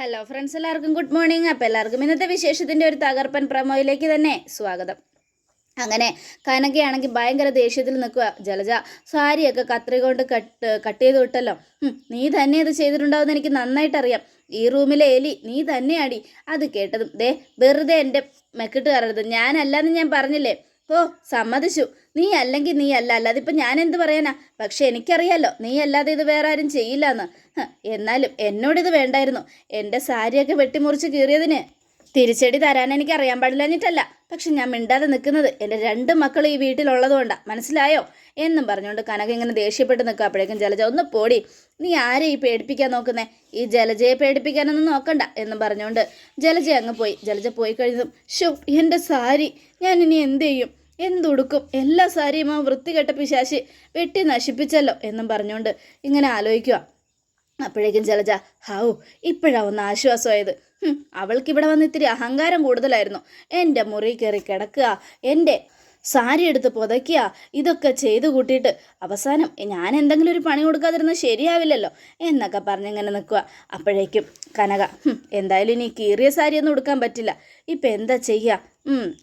Hello friends എല്ലാവർക്കും good morning അപ്പോൾ എല്ലാവർക്കും ഇന്നത്തെ വിശേഷത്തിന്റെ ഒരു തകർപ്പൻ പ്രമോയിലേക്ക് തന്നെ സ്വാഗതം. അങ്ങനെ കനകയാണെങ്കിൽ ഭയങ്കര ദേഷ്യത്തിൽ നിൽക്കുക. ജലജ സാരിയൊക്കെ കത്രി കൊണ്ട് കട്ട് കട്ട് ചെയ്ത് വിട്ടല്ലോ. നീ തന്നെ ഇത് ചെയ്തിട്ടുണ്ടാവുമെന്ന് എനിക്ക് നന്നായിട്ടറിയാം. ഈ റൂമിലെ എലി നീ തന്നെയാടി. അത് കേട്ടതും ദേ വെറുതെ എന്റെ മെക്കിട്ട് കയറരുത് ഞാനല്ലാന്ന് ഞാൻ പറഞ്ഞില്ലേ? ഓ സമ്മതിച്ചു. നീ അല്ലെങ്കിൽ നീ അല്ല. അല്ലാതെ ഇപ്പം ഞാൻ എന്ത് പറയാനാ? പക്ഷെ എനിക്കറിയാലോ നീ അല്ലാതെ ഇത് വേറെ ആരും ചെയ്യില്ല എന്ന് എന്നാലും എന്നോടിത് വേണ്ടായിരുന്നു. എന്റെ സാരിയൊക്കെ വെട്ടിമുറിച്ച് കീറിയതിന് തിരിച്ചടി തരാൻ എനിക്ക് അറിയാൻ പാടില്ലഞ്ഞിട്ടല്ല. പക്ഷെ ഞാൻ മിണ്ടാതെ നിൽക്കുന്നത് എന്റെ രണ്ട് മക്കൾ ഈ വീട്ടിലുള്ളതുകൊണ്ടാണ് മനസ്സിലായോ? എന്നും പറഞ്ഞുകൊണ്ട് കനക ഇങ്ങനെ ദേഷ്യപ്പെട്ട് നിൽക്കുക. അപ്പോഴേക്കും ജലജ ഒന്ന് പോടി. നീ ആരെ ഈ പേടിപ്പിക്കാൻ നോക്കുന്നേ? ഈ ജലജയെ പേടിപ്പിക്കാനൊന്നും നോക്കണ്ട എന്നും പറഞ്ഞുകൊണ്ട് ജലജ അങ്ങ് പോയി. ജലജ പോയി കഴിഞ്ഞതും ഷോ എന്റെ സാരി. ഞാൻ ഇനി എന്ത് ചെയ്യും? എന്തുടുക്കും? എല്ലാ സാരിയും ആ വൃത്തികെട്ട പിശാശി വെട്ടി നശിപ്പിച്ചല്ലോ എന്നും പറഞ്ഞുകൊണ്ട് ഇങ്ങനെ ആലോചിക്കുക. അപ്പോഴേക്കും ജലജ ഹൗ ഇപ്പോഴാ ഒന്ന് ആശ്വാസമായത്. ഹും, അവൾക്ക് ഇവിടെ വന്ന് ഇത്തിരി അഹങ്കാരം കൂടുതലായിരുന്നു. എന്റെ മുറി കയറി കിടക്കുക എന്റെ സാരി എടുത്ത് പുതയ്ക്കുക ഇതൊക്കെ ചെയ്ത് കൂട്ടിയിട്ട് അവസാനം ഞാൻ എന്തെങ്കിലും ഒരു പണി കൊടുക്കാതിരുന്നാൽ ശരിയാവില്ലല്ലോ എന്നൊക്കെ പറഞ്ഞിങ്ങനെ നിൽക്കുക. അപ്പോഴേക്കും കനക "ഹും, എന്തായാലും ഇനി കീറിയ സാരിയൊന്നും ഉടുക്കാൻ പറ്റില്ല. ഇപ്പം എന്താ ചെയ്യുക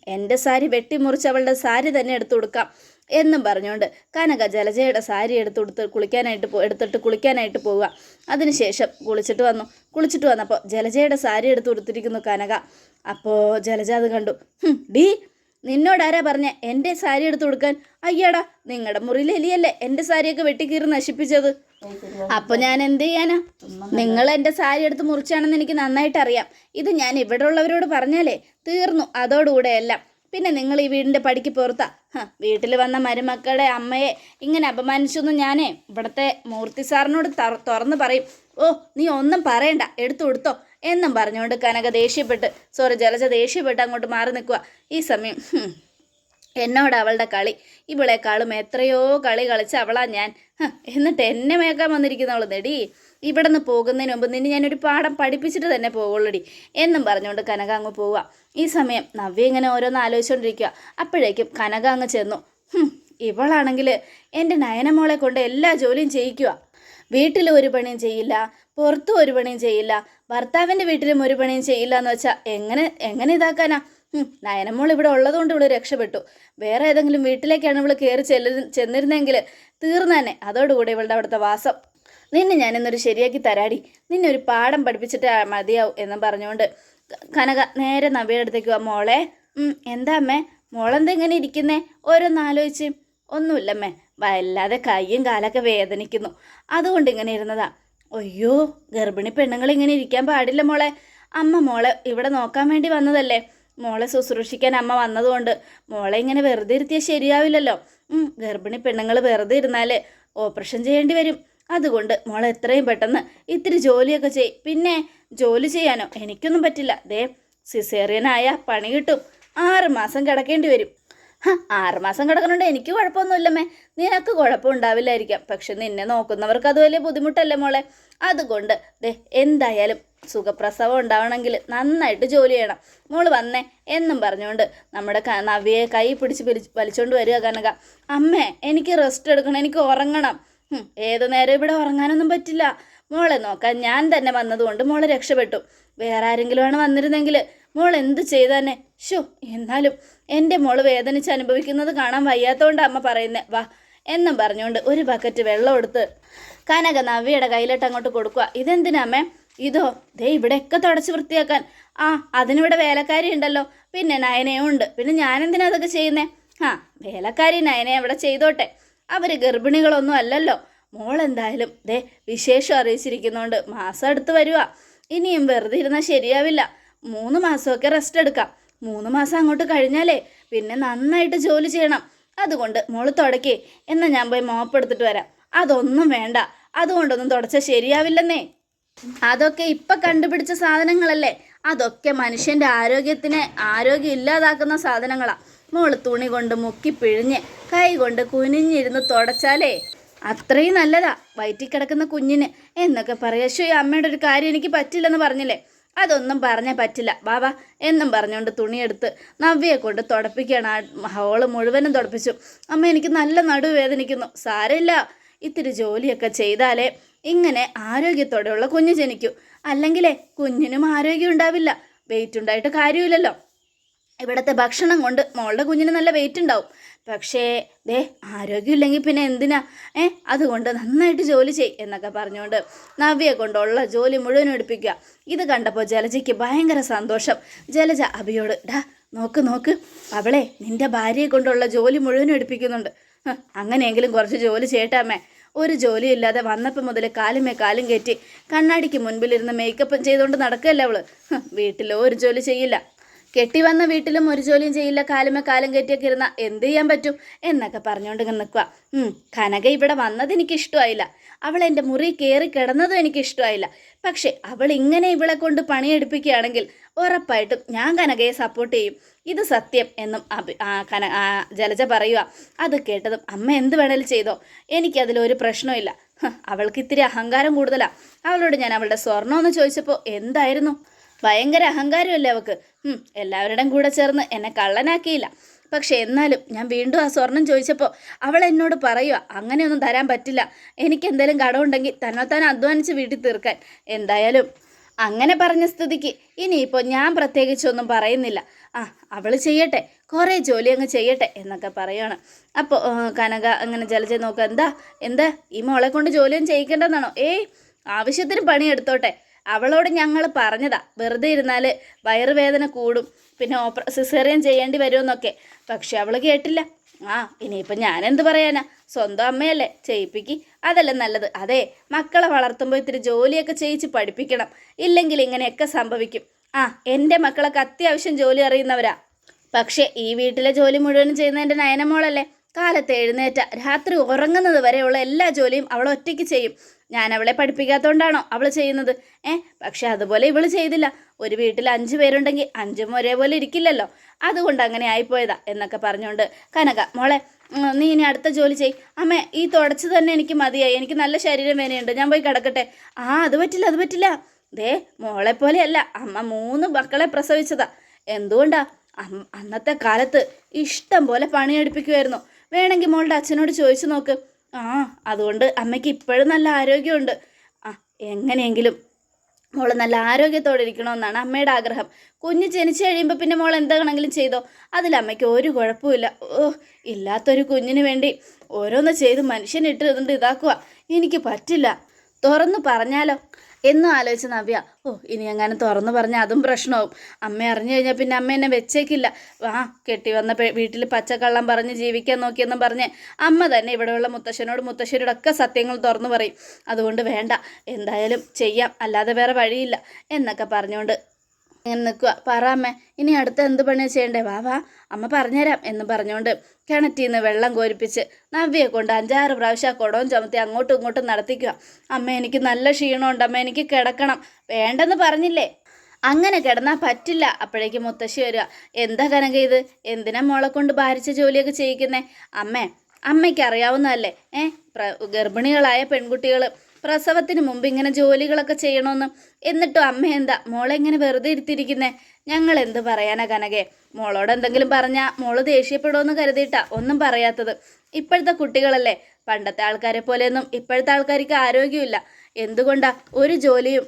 എന്റെ സാരി വെട്ടിമുറിച്ച് അവളുടെ സാരി തന്നെ എടുത്തു കൊടുക്കാം എന്നും പറഞ്ഞുകൊണ്ട് കനക ജലജയുടെ സാരി എടുത്ത് കൊടുത്ത് കുളിക്കാനായിട്ട് പോ എടുത്തിട്ട് കുളിക്കാനായിട്ട് പോവുക. അതിനുശേഷം കുളിച്ചിട്ട് വന്നു. കുളിച്ചിട്ട് വന്നപ്പോൾ ജലജയുടെ സാരി എടുത്ത് കൊടുത്തിരിക്കുന്നു കനക. അപ്പോൾ ജലജ അത് കണ്ടു. ഡീ നിന്നോടാരാ പറഞ്ഞ? എന്റെ സാരി എടുത്തു കൊടുക്കാൻ അയ്യടാ നിങ്ങളുടെ മുറിയിലെ എലിയല്ലേ എന്റെ സാരിയൊക്കെ വെട്ടിക്കീറി നശിപ്പിച്ചത്. അപ്പൊ ഞാൻ എന്ത് ചെയ്യാനാ? നിങ്ങൾ എന്റെ സാരി എടുത്ത് മുറിച്ചാണെന്ന് എനിക്ക് നന്നായിട്ട് അറിയാം ഇത് ഞാൻ ഇവിടെ ഉള്ളവരോട് പറഞ്ഞാലേ തീർന്നു അതോടുകൂടെ എല്ലാം. പിന്നെ നിങ്ങൾ ഈ വീടിന്റെ പടിക്ക് പുറത്താ വീട്ടിൽ വന്ന മരുമക്കളുടെ അമ്മയെ ഇങ്ങനെ അപമാനിച്ചൊന്നും ഞാനേ ഇവിടത്തെ മൂർത്തി സാറിനോട് തുറന്ന് പറയും. ഓ നീ ഒന്നും പറയണ്ട എടുത്തു കൊടുത്തോ എന്നും പറഞ്ഞുകൊണ്ട് കനക ദേഷ്യപ്പെട്ട് സോറി ജലജ ദേഷ്യപ്പെട്ട് അങ്ങോട്ട് മാറി നിൽക്കുക ഈ സമയം എന്നോട് അവളുടെ കളി. ഇവളെക്കാളും എത്രയോ കളി കളിച്ച അവളാ ഞാൻ. എന്നിട്ട് എന്നെ മേക്കാൻ വന്നിരിക്കുന്നവൾ നെടി. ഇവിടെ നിന്ന് പോകുന്നതിന് മുമ്പ് നിന്നെ ഞാനൊരു പാഠം പഠിപ്പിച്ചിട്ട് തന്നെ പോകുള്ളടി എന്നും പറഞ്ഞുകൊണ്ട് കനക അങ്ങ് പോവുക ഈ സമയം നവ്യ ഇങ്ങനെ ഓരോന്ന് ആലോചിച്ചുകൊണ്ടിരിക്കുക അപ്പോഴേക്കും കനക അങ്ങ് ചെന്നു. ഇവളാണെങ്കിൽ എന്റെ നയനമോളെ കൊണ്ട് എല്ലാ ജോലിയും ചെയ്യിക്കുക വീട്ടിൽ ഒരു പണിയും ചെയ്യില്ല പുറത്തും ഒരു പണിയും ചെയ്യില്ല ഭർത്താവിന്റെ വീട്ടിലും ഒരു പണിയും ചെയ്യില്ല എന്ന് വെച്ചാൽ എങ്ങനെ എങ്ങനെ ഇതാക്കാനാ? നയനമോൾ ഇവിടെ ഉള്ളതുകൊണ്ട് ഇവൾ രക്ഷപ്പെട്ടു. വേറെ ഏതെങ്കിലും വീട്ടിലേക്കാണ് ഇവൾ കയറി ചെല്ലു ചെന്നിരുന്നെങ്കിൽ തീർന്നു തന്നെ അതോടുകൂടി ഇവളുടെ അവിടുത്തെ വാസം. നിന്നെ ഞാനിന്നൊരു ശരിയാക്കി തരാടി. നിന്നെ ഒരു പാഠം പഠിപ്പിച്ചിട്ട് മതിയാവും എന്ന് പറഞ്ഞുകൊണ്ട് കനക നേരെ നവ്യയുടെ അടുത്തേക്ക് വാ. മോളെ എന്താ അമ്മേ? മോളെന്താ ഇങ്ങനെ ഇരിക്കുന്നേ? ഓരോന്ന് ആലോചിച്ച്. ഒന്നുമില്ലമ്മേ വല്ലാതെ കൈയും കാലൊക്കെ വേദനിക്കുന്നു. അതുകൊണ്ട് ഇങ്ങനെ ഇരുന്നതാ. അയ്യോ ഗർഭിണി പെണ്ണുങ്ങൾ ഇങ്ങനെ ഇരിക്കാൻ പാടില്ല മോളെ. അമ്മ മോളെ ഇവിടെ നോക്കാൻ വേണ്ടി വന്നതല്ലേ. മോളെ ശുശ്രൂഷിക്കാൻ അമ്മ വന്നതുകൊണ്ട് മോളെ ഇങ്ങനെ വെറുതെ ഇരുത്തിയാൽ ശരിയാവില്ലല്ലോ. ഗർഭിണി പെണ്ണുങ്ങൾ വെറുതെ ഇരുന്നാൽ ഓപ്പറേഷൻ ചെയ്യേണ്ടി വരും. അതുകൊണ്ട് മോളെ എത്രയും പെട്ടെന്ന് ഇത്തിരി ജോലിയൊക്കെ ചെയ്. പിന്നെ ജോലി ചെയ്യാനോ? എനിക്കൊന്നും പറ്റില്ല. ദേ സിസേറിയനായ പണി കിട്ടും. ആറ് മാസം കിടക്കേണ്ടി വരും. ഹ, ആറ് മാസം കിടക്കണുണ്ട്. എനിക്ക് കുഴപ്പമൊന്നുമില്ലമ്മേ. നിനക്ക് കുഴപ്പമുണ്ടാവില്ലായിരിക്കാം. പക്ഷെ നിന്നെ നോക്കുന്നവർക്ക് അത് വലിയ ബുദ്ധിമുട്ടല്ലേ മോളെ? അതുകൊണ്ട് ദേ എന്തായാലും സുഖപ്രസവം ഉണ്ടാവണമെങ്കിൽ നന്നായിട്ട് ജോലി ചെയ്യണം. മോൾ വന്നേ എന്നും പറഞ്ഞുകൊണ്ട് നമ്മുടെ നവ്യയെ കൈ പിടിച്ച് വലിച്ചുകൊണ്ട് വരിക കനക. അമ്മേ എനിക്ക് റെസ്റ്റ് എടുക്കണം എനിക്ക് ഉറങ്ങണം. ഏത് നേരം ഇവിടെ ഉറങ്ങാനൊന്നും പറ്റില്ല. മോളെ നോക്കാൻ ഞാൻ തന്നെ വന്നതുകൊണ്ട് മോളെ രക്ഷപ്പെട്ടു. വേറെ ആരെങ്കിലും ആണ് വന്നിരുന്നെങ്കിൽ മോൾ എന്ത് ചെയ്തന്നെ ഷോ എന്നാലും എന്റെ മോൾ വേദനിച്ച് അനുഭവിക്കുന്നത് കാണാൻ വയ്യാത്തതുകൊണ്ട് അമ്മ പറയുന്നേ. വാ എന്നും പറഞ്ഞുകൊണ്ട് ഒരു ബക്കറ്റ് വെള്ളം എടുത്ത് കനക നവ്യയുടെ കയ്യിലിട്ട് അങ്ങോട്ട് കൊടുക്കുക ഇതെന്തിനാ അമ്മേ? ഇതോ ദേ ഇവിടെയൊക്കെ തുടച്ച് വൃത്തിയാക്കാൻ. ആ അതിനിവിടെ വേലക്കാരി ഉണ്ടല്ലോ. പിന്നെ നയനയും ഉണ്ട്. പിന്നെ ഞാനെന്തിനാ അതൊക്കെ ചെയ്യുന്നേ? ആ വേലക്കാരി നയനെ അവിടെ ചെയ്തോട്ടെ. അവർ ഗർഭിണികളൊന്നും അല്ലല്ലോ. മോൾ എന്തായാലും ദേ വിശേഷം അറിയിച്ചിരിക്കുന്നതുകൊണ്ട് മാസം അടുത്ത് വരുവാ. ഇനിയും വെറുതെ ഇരുന്നാൽ ശരിയാവില്ല. മൂന്ന് മാസമൊക്കെ റെസ്റ്റ് എടുക്കാം. മൂന്ന് മാസം അങ്ങോട്ട് കഴിഞ്ഞാലേ പിന്നെ നന്നായിട്ട് ജോലി ചെയ്യണം. അതുകൊണ്ട് മോൾ തുടക്കേ. എന്നാൽ ഞാൻ പോയി മോപ്പ് എടുത്തിട്ട് വരാം. അതൊന്നും വേണ്ട. അതുകൊണ്ടൊന്നും തുടച്ചാൽ ശരിയാവില്ലെന്നേ. അതൊക്കെ ഇപ്പൊ കണ്ടുപിടിച്ച സാധനങ്ങളല്ലേ? അതൊക്കെ മനുഷ്യന്റെ ആരോഗ്യത്തിന് ആരോഗ്യം ഇല്ലാതാക്കുന്ന സാധനങ്ങളാ. മോൾ തുണി കൊണ്ട് മുക്കി പിഴിഞ്ഞ് കൈ കൊണ്ട് കുനിഞ്ഞിരുന്ന് തുടച്ചാലേ അത്രയും നല്ലതാ. വയറ്റിൽ കിടക്കുന്ന കുഞ്ഞിന്. എന്നൊക്കെ പറയാ. ശോ ഈ അമ്മയുടെ ഒരു കാര്യം എനിക്ക് പറ്റില്ലെന്ന് പറഞ്ഞില്ലേ? അതൊന്നും പറഞ്ഞാൽ പറ്റില്ല. ബാബ എന്നും പറഞ്ഞുകൊണ്ട് തുണിയെടുത്ത് നവ്യയെ കൊണ്ട് തുടപ്പിക്കുകയാണ്. ആ ഹോൾ മുഴുവനും തുടപ്പിച്ചു. അമ്മ എനിക്ക് നല്ല നടുവ് വേദനിക്കുന്നു. സാരമില്ല. ഇത്തിരി ജോലിയൊക്കെ ചെയ്താലേ ഇങ്ങനെ ആരോഗ്യത്തോടെയുള്ള കുഞ്ഞ് ജനിക്കൂ. അല്ലെങ്കിലേ കുഞ്ഞിനും ആരോഗ്യം ഉണ്ടാവില്ല. വെയിറ്റ് ഉണ്ടായിട്ട് കാര്യമില്ലല്ലോ. ഇവിടുത്തെ ഭക്ഷണം കൊണ്ട് മോളുടെ കുഞ്ഞിന് നല്ല വെയിറ്റ് ഉണ്ടാവും. പക്ഷേ ദേ ആരോഗ്യമില്ലെങ്കിൽ പിന്നെ എന്തിനാ? ഏ അതുകൊണ്ട് നന്നായിട്ട് ജോലി ചെയ് എന്നൊക്കെ പറഞ്ഞുകൊണ്ട് നവ്യയെ കൊണ്ടുള്ള ജോലി മുഴുവൻ എടുപ്പിക്കുക. ഇത് കണ്ടപ്പോൾ ജലജയ്ക്ക് ഭയങ്കര സന്തോഷം. ജലജ അഭിയോട് ഡാ നോക്ക് നോക്ക്. അവളെ നിന്റെ ഭാര്യയെ കൊണ്ടുള്ള ജോലി മുഴുവൻ എടുപ്പിക്കുന്നുണ്ട്. അങ്ങനെയെങ്കിലും കുറച്ച് ജോലി ചെയ്യട്ടാമേ ഒരു ജോലിയില്ലാതെ വന്നപ്പോൾ മുതൽ കാലുമേ കാലും കയറ്റി കണ്ണാടിക്ക് മുൻപിലിരുന്ന് മേക്കപ്പ് ചെയ്തുകൊണ്ട് നടക്കുകയല്ലേ അവൾ. വീട്ടിലോ ഒരു ജോലി ചെയ്യില്ല. കെട്ടി വന്ന വീട്ടിലും ഒരു ജോലിയും ചെയ്യില്ല കാലുമേ കാലം കയറ്റിയൊക്കെ ഇരുന്ന എന്ത് ചെയ്യാൻ പറ്റും എന്നൊക്കെ പറഞ്ഞുകൊണ്ട് നിൽക്കുക കനക ഇവിടെ വന്നത് എനിക്ക് ഇഷ്ടമായില്ല അവൾ എന്റെ മുറി കയറി കിടന്നതും എനിക്ക് ഇഷ്ടമായില്ല പക്ഷേ അവൾ ഇങ്ങനെ ഇവളെ കൊണ്ട് പണിയെടുപ്പിക്കുകയാണെങ്കിൽ ഉറപ്പായിട്ടും ഞാൻ കനകയെ സപ്പോർട്ട് ചെയ്യും. ഇത് സത്യം എന്നും അഭി കന ജലജ പറയുക അത് കേട്ടതും അമ്മ എന്ത് വേണേലും ചെയ്തോ. എനിക്കതിലൊരു പ്രശ്നമില്ല അവൾക്ക് ഇത്തിരി അഹങ്കാരം കൂടുതലാണ് അവളോട് ഞാൻ അവളുടെ സ്വർണമെന്ന് ചോദിച്ചപ്പോൾ എന്തായിരുന്നു? ഭയങ്കര അഹങ്കാരമല്ലേ അവൾക്ക് ഉം, എല്ലാവരുടെയും കൂടെ ചേർന്ന് എന്നെ കള്ളനാക്കിയില്ല. പക്ഷെ എന്നാലും ഞാൻ വീണ്ടും ആ സ്വർണം ചോദിച്ചപ്പോൾ അവൾ എന്നോട് പറയുക അങ്ങനെയൊന്നും തരാൻ പറ്റില്ല. എനിക്ക് എന്തെങ്കിലും കടമുണ്ടെങ്കിൽ തന്നെത്താൻ അധ്വാനിച്ച് വീട്ടിൽ തീർക്കാൻ. എന്തായാലും അങ്ങനെ പറഞ്ഞ സ്ഥിതിക്ക് ഇനിയിപ്പോൾ ഞാൻ പ്രത്യേകിച്ചൊന്നും പറയുന്നില്ല. ആ അവൾ ചെയ്യട്ടെ കുറേ ജോലി അങ്ങ് ചെയ്യട്ടെ എന്നൊക്കെ പറയുകയാണ് അപ്പോൾ കനക അങ്ങനെ ജലജ നോക്കുക എന്താ എന്താ? ഈ മോളെ കൊണ്ട് ജോലിയൊന്നും ചെയ്യിക്കേണ്ടതെന്നാണോ ഏയ് ആവശ്യത്തിന് പണിയെടുത്തോട്ടെ. അവളോട് ഞങ്ങൾ പറഞ്ഞതാ. വെറുതെ ഇരുന്നാൽ വയറുവേദന കൂടും. പിന്നെ ഓപ്പറ സിസേറിയൻ ചെയ്യേണ്ടി വരുമെന്നൊക്കെ. പക്ഷെ അവൾ കേട്ടില്ല. ആ ഇനിയിപ്പം ഞാനെന്ത് പറയാനാ? സ്വന്തം അമ്മയല്ലേ? ചെയ്യിപ്പിക്കി. അതല്ലേ നല്ലത്. അതെ മക്കളെ വളർത്തുമ്പോൾ ഇത്തിരി ജോലിയൊക്കെ ചെയ്യിച്ച് പഠിപ്പിക്കണം. ഇല്ലെങ്കിൽ ഇങ്ങനെയൊക്കെ സംഭവിക്കും. ആ എന്റെ മക്കളൊക്കെ അത്യാവശ്യം ജോലി അറിയുന്നവരാ. പക്ഷേ ഈ വീട്ടിലെ ജോലി മുഴുവനും ചെയ്യുന്ന എന്റെ നയനമോളല്ലേ? കാലത്ത് എഴുന്നേറ്റ. രാത്രി ഉറങ്ങുന്നത് വരെയുള്ള എല്ലാ ജോലിയും അവൾ ഒറ്റയ്ക്ക് ചെയ്യും. ഞാൻ അവളെ പഠിപ്പിക്കാത്തതുകൊണ്ടാണോ അവൾ ചെയ്യുന്നത്? ഏ പക്ഷെ അതുപോലെ ഇവൾ ചെയ്തില്ല. ഒരു വീട്ടിൽ അഞ്ച് പേരുണ്ടെങ്കിൽ അഞ്ചും ഒരേപോലെ ഇരിക്കില്ലല്ലോ. അതുകൊണ്ട് അങ്ങനെ ആയിപ്പോയതാ എന്നൊക്കെ പറഞ്ഞുകൊണ്ട് കനക മോളെ നീ ഇനി അടുത്ത ജോലി ചെയ്. അമ്മേ ഈ തുടച്ച് തന്നെ എനിക്ക് മതിയായി. എനിക്ക് നല്ല ശരീരം വേനയുണ്ട്. ഞാൻ പോയി കിടക്കട്ടെ. ആ അത് പറ്റില്ല അത് പറ്റില്ല. ദേ മോളെ പോലെയല്ല. അമ്മ മൂന്ന് മക്കളെ പ്രസവിച്ചതാ. എന്തുകൊണ്ടാ? അന്നത്തെ കാലത്ത് ഇഷ്ടം പോലെ പണിയെടുപ്പിക്കുമായിരുന്നു വേണമെങ്കിൽ മോളുടെ അച്ഛനോട് ചോദിച്ചു നോക്ക്. ആ അതുകൊണ്ട് അമ്മയ്ക്ക് ഇപ്പോഴും നല്ല ആരോഗ്യമുണ്ട്. ആ എങ്ങനെയെങ്കിലും മോൾ നല്ല ആരോഗ്യത്തോടെ ഇരിക്കണമെന്നാണ് അമ്മയുടെ ആഗ്രഹം. കുഞ്ഞ് ജനിച്ചു കഴിയുമ്പോൾ പിന്നെ മോൾ എന്താണെങ്കിലും ചെയ്തോ? അതിൽ അമ്മയ്ക്ക് ഒരു കുഴപ്പമില്ല ഓ ഇല്ലാത്തൊരു കുഞ്ഞിന് വേണ്ടി ഓരോന്ന് ചെയ്ത് മനുഷ്യനിട്ട് ഇതുകൊണ്ട് ഇതാക്കുക എനിക്ക് പറ്റില്ല. തുറന്നു പറഞ്ഞാലോ? എന്നും ആലോചിച്ച് നവ്യ ഓ ഇനി അങ്ങനെ തുറന്നു പറഞ്ഞാൽ അതും പ്രശ്നമാവും അമ്മ അറിഞ്ഞു കഴിഞ്ഞാൽ പിന്നെ അമ്മ എന്നെ വെച്ചേക്കില്ല. ആ കെട്ടി വന്ന വീട്ടിൽ പച്ചക്കള്ളം പറഞ്ഞ് ജീവിക്കാൻ നോക്കിയെന്നും പറഞ്ഞ് അമ്മ തന്നെ ഇവിടെയുള്ള മുത്തശ്ശനോട് മുത്തശ്ശനോടൊക്കെ സത്യങ്ങൾ തുറന്നു പറയും. അതുകൊണ്ട് വേണ്ട എന്തായാലും ചെയ്യാം. അല്ലാതെ വേറെ വഴിയില്ല എന്നൊക്കെ പറഞ്ഞുകൊണ്ട് ഇങ്ങനെ നിൽക്കുക. പറ അമ്മ ഇനി അടുത്ത എന്ത് പണിയാണ് ചെയ്യണ്ടേ? വാ വാ അമ്മ പറഞ്ഞുതരാം എന്ന് പറഞ്ഞുകൊണ്ട് കിണറ്റിൽ നിന്ന് വെള്ളം കോരിപ്പിച്ച് നവ്യയെ കൊണ്ട് അഞ്ചാറ് പ്രാവശ്യം കുടവും ചുമത്തി അങ്ങോട്ടും ഇങ്ങോട്ടും നടത്തിക്കുക. അമ്മ എനിക്ക് നല്ല ക്ഷീണമുണ്ട്. അമ്മ എനിക്ക് കിടക്കണം. വേണ്ടെന്ന് പറഞ്ഞില്ലേ? അങ്ങനെ കിടന്നാൽ പറ്റില്ല. അപ്പോഴേക്കും മുത്തശ്ശി വരിക. എന്താ കനക ഇത്? എന്തിനാ മോളെ കൊണ്ട് ഭാരിച്ച ജോലിയൊക്കെ ചെയ്യിക്കുന്നേ? അമ്മേ അമ്മയ്ക്ക് അറിയാവുന്നതല്ലേ? ഏ ഗർഭിണികളായ പെൺകുട്ടികൾ പ്രസവത്തിന് മുമ്പ് ഇങ്ങനെ ജോലികളൊക്കെ ചെയ്യണമെന്ന് എന്നിട്ടും അമ്മ എന്താ മോളെ ഇങ്ങനെ വെറുതെ ഇരുത്തിയിരിക്കുന്നേ ഞങ്ങൾ എന്ത് പറയാനാ കനകെ? മോളോട് എന്തെങ്കിലും പറഞ്ഞാ മോൾ ദേഷ്യപ്പെടുമെന്ന് കരുതിയിട്ടാ ഒന്നും പറയാത്തത്. ഇപ്പോഴത്തെ കുട്ടികളല്ലേ പണ്ടത്തെ ആൾക്കാരെ പോലെയൊന്നും ഇപ്പോഴത്തെ ആൾക്കാർക്ക് ആരോഗ്യമില്ല. എന്തുകൊണ്ടാ ഒരു ജോലിയും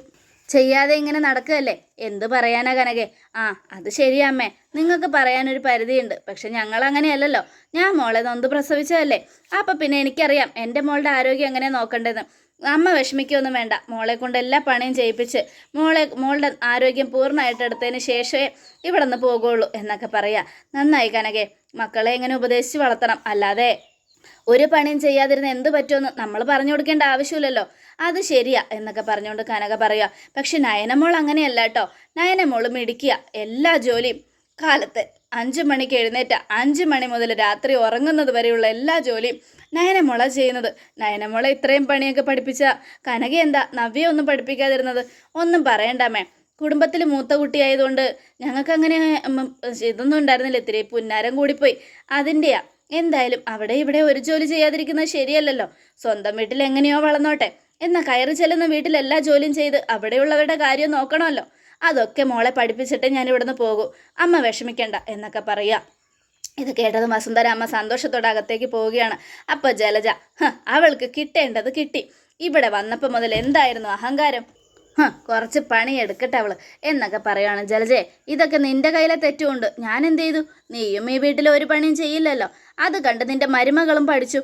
ചെയ്യാതെ ഇങ്ങനെ നടക്കുകയല്ലേ? എന്ത് പറയാനാ കനകെ? ആ അത് ശരിയാ അമ്മേ. നിങ്ങൾക്ക് പറയാനൊരു പരിധിയുണ്ട്. പക്ഷെ ഞങ്ങൾ അങ്ങനെയല്ലല്ലോ. ഞാൻ മോളെ നൊന്ത് പ്രസവിച്ചതല്ലേ. അപ്പം പിന്നെ എനിക്കറിയാം എന്റെ മോളുടെ ആരോഗ്യം എങ്ങനെ നോക്കേണ്ടതെന്ന് അമ്മ വിഷമിക്കൊന്നും വേണ്ട. മോളെ കൊണ്ട് എല്ലാ പണിയും ചെയ്യിപ്പിച്ച് മോളെ മോളുടെ ആരോഗ്യം പൂർണമായിട്ട് എടുത്തതിന് ശേഷമേ ഇവിടെ നിന്ന് പോകുള്ളൂ എന്നൊക്കെ പറയാ. നന്നായി കനകെ. മക്കളെ എങ്ങനെ ഉപദേശിച്ച് വളർത്തണം. അല്ലാതെ ഒരു പണിയും ചെയ്യാതിരുന്ന എന്ത് പറ്റുമെന്ന് നമ്മൾ പറഞ്ഞു കൊടുക്കേണ്ട ആവശ്യമില്ലല്ലോ. അത് ശരിയാ എന്നൊക്കെ പറഞ്ഞുകൊണ്ട് കനക പറയുക പക്ഷെ നയനമോൾ അങ്ങനെയല്ല കേട്ടോ. നയനമോൾ മിടിക്കുക എല്ലാ ജോലിയും കാലത്ത് അഞ്ച് മണിക്ക് എഴുന്നേറ്റ അഞ്ച് മണി മുതൽ രാത്രി ഉറങ്ങുന്നത് വരെയുള്ള എല്ലാ ജോലിയും നയനമുള ചെയ്യുന്നത്. നയനമുള ഇത്രയും പണിയൊക്കെ പഠിപ്പിച്ച കനക എന്താ നവ്യ ഒന്നും പഠിപ്പിക്കാതിരുന്നത്? ഒന്നും പറയണ്ടാമേ കുടുംബത്തിൽ മൂത്ത കുട്ടിയായതുകൊണ്ട് ഞങ്ങൾക്ക് അങ്ങനെ ഇതൊന്നും ഉണ്ടായിരുന്നില്ല. ഇത്തിരി പുന്നാരം കൂടിപ്പോയി. അതിന്റെയാ എന്തായാലും അവിടെ ഇവിടെ ഒരു ജോലി ചെയ്യാതിരിക്കുന്നത് ശരിയല്ലല്ലോ. സ്വന്തം വീട്ടിൽ എങ്ങനെയോ വളർന്നോട്ടെ. എന്നാൽ കയറി ചെല്ലുന്ന വീട്ടിൽ എല്ലാ ജോലിയും ചെയ്ത് അവിടെയുള്ളവരുടെ കാര്യം നോക്കണമല്ലോ. അതൊക്കെ മോളെ പഠിപ്പിച്ചിട്ട് ഞാൻ ഇവിടുന്ന് പോകും. അമ്മ വിഷമിക്കണ്ട എന്നൊക്കെ പറയുക ഇത് കേട്ടത് വസുന്ധര അമ്മ സന്തോഷത്തോടെ അകത്തേക്ക് പോവുകയാണ്. അപ്പോൾ ജലജ "ഹ, അവൾക്ക് കിട്ടേണ്ടത് കിട്ടി. ഇവിടെ വന്നപ്പോൾ മുതൽ എന്തായിരുന്നു അഹങ്കാരം? കുറച്ച് പണി എടുക്കട്ടെ അവൾ എന്നൊക്കെ പറയുകയാണ് ജലജയെ. ഇതൊക്കെ നിന്റെ കയ്യിലെ തെറ്റുമുണ്ട് ഞാൻ എന്ത് ചെയ്തു? നീയും ഈ വീട്ടിൽ ഒരു പണിയും ചെയ്യില്ലല്ലോ. അത് കണ്ട് നിന്റെ മരുമകളും പഠിച്ചു.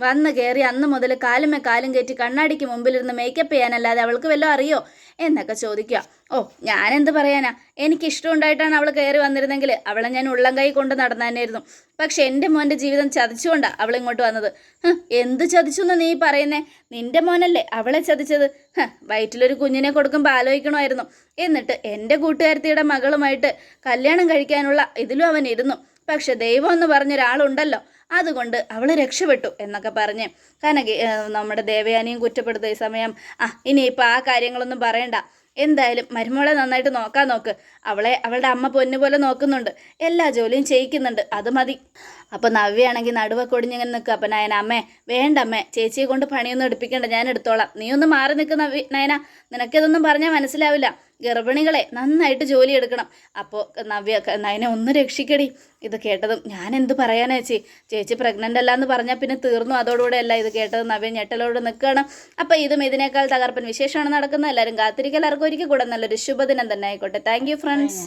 വന്ന് കയറി അന്ന് മുതൽ കാലുമേ കാലും കയറ്റി കണ്ണാടിക്ക് മുമ്പിലിരുന്ന് മേക്കപ്പ് ചെയ്യാനല്ലാതെ അവൾക്ക് വല്ലതും അറിയോ? എന്നൊക്കെ ചോദിക്കുക. ഓ ഞാനെന്ത് പറയാനാ? എനിക്ക് ഇഷ്ടമുണ്ടായിട്ടാണ് അവൾ കയറി വന്നിരുന്നെങ്കിൽ അവളെ ഞാൻ ഉള്ളം കൈ കൊണ്ട് നടന്നായിരുന്നു പക്ഷെ എന്റെ മോന്റെ ജീവിതം ചതിച്ചുകൊണ്ടാണ് അവൾ ഇങ്ങോട്ട് വന്നത്. എന്ത് ചതിച്ചു എന്ന് നീ പറയുന്നേ? നിന്റെ മോനല്ലേ അവളെ ചതിച്ചത്. വയറ്റിലൊരു കുഞ്ഞിനെ കൊടുക്കുമ്പോൾ ആലോചിക്കണമായിരുന്നു. എന്നിട്ട് എന്റെ കൂട്ടുകാരത്തിയുടെ മകളുമായിട്ട് കല്യാണം കഴിക്കാനുള്ള ഇതിലും അവൻ ഇരുന്നു. പക്ഷെ ദൈവം എന്ന് പറഞ്ഞൊരാളുണ്ടല്ലോ അതുകൊണ്ട് അവൾ രക്ഷപ്പെട്ടു എന്നൊക്കെ പറഞ്ഞ്. കനകി നമ്മുടെ ദേവയാനിയും കുറ്റപ്പെടുത്തു ഈ സമയം ആ ഇനിയിപ്പോൾ ആ കാര്യങ്ങളൊന്നും പറയണ്ട. എന്തായാലും മരുമോളെ നന്നായിട്ട് നോക്കാൻ നോക്ക്. അവളെ അവളുടെ അമ്മ പൊന്നു പോലെ നോക്കുന്നുണ്ട്. എല്ലാ ജോലിയും ചെയ്യിക്കുന്നുണ്ട്. അത് മതി. അപ്പോൾ നവ്യാണെങ്കിൽ നടുവൊക്കെ ഒടിഞ്ഞിങ്ങനെ നിൽക്കുക. അപ്പം നയന അമ്മേ വേണ്ട അമ്മേ ചേച്ചിയെ കൊണ്ട് പണിയൊന്നും എടുപ്പിക്കണ്ട ഞാൻ എടുത്തോളാം. നീ ഒന്ന് മാറി നിൽക്കുന്ന നയന. നിനക്കിതൊന്നും പറഞ്ഞാൽ മനസ്സിലാവില്ല. ഗർഭിണികളെ നന്നായിട്ട് ജോലി എടുക്കണം. അപ്പോൾ നവ്യ നയനെ ഒന്ന് രക്ഷിക്കടി. ഇത് കേട്ടതും ഞാൻ എന്ത് പറയാനാ ചേച്ചി? ചേച്ചി പ്രഗ്നന്റ് അല്ല എന്ന് പറഞ്ഞാൽ പിന്നെ തീർന്നു. അതോടുകൂടെ അല്ല ഇത് കേട്ടത് നവ്യ ഞെട്ടലോട് നിൽക്കുകയാണ്. അപ്പോൾ ഇതും ഇതിനേക്കാൾ തകർപ്പൻ വിശേഷമാണ് നടക്കുന്നത്. എല്ലാവരും കാത്തിരിക്കൽ ആർക്കും ഒരിക്കൽ കൂടെ നല്ലൊരു ശുഭദിനം തന്നെ ആയിക്കോട്ടെ. Thank friends